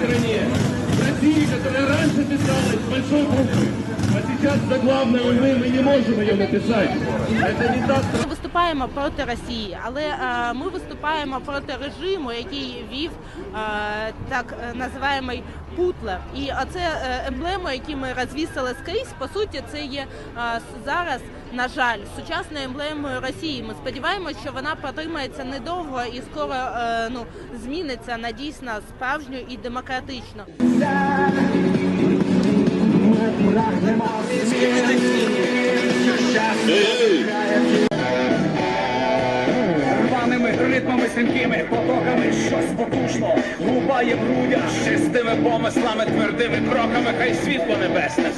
стране. России, которая раньше писалась большой буквы, а сейчас заглавной, войны мы не можем ее написать. Это не та страна виступаємо проти Росії, але е, ми виступаємо проти режиму, який вів е, так е, називаємий Путлер. І оце емблема, які ми розвісили скрізь. По суті, це є зараз, на жаль, сучасною емблемою Росії. Ми сподіваємося, що вона протримається недовго і скоро ну зміниться на дійсно справжню і демократичну. Рваними ритмами синькими, потоками щось потужно губає грудя чистими помислами, твердими кроками, хай світло небесне.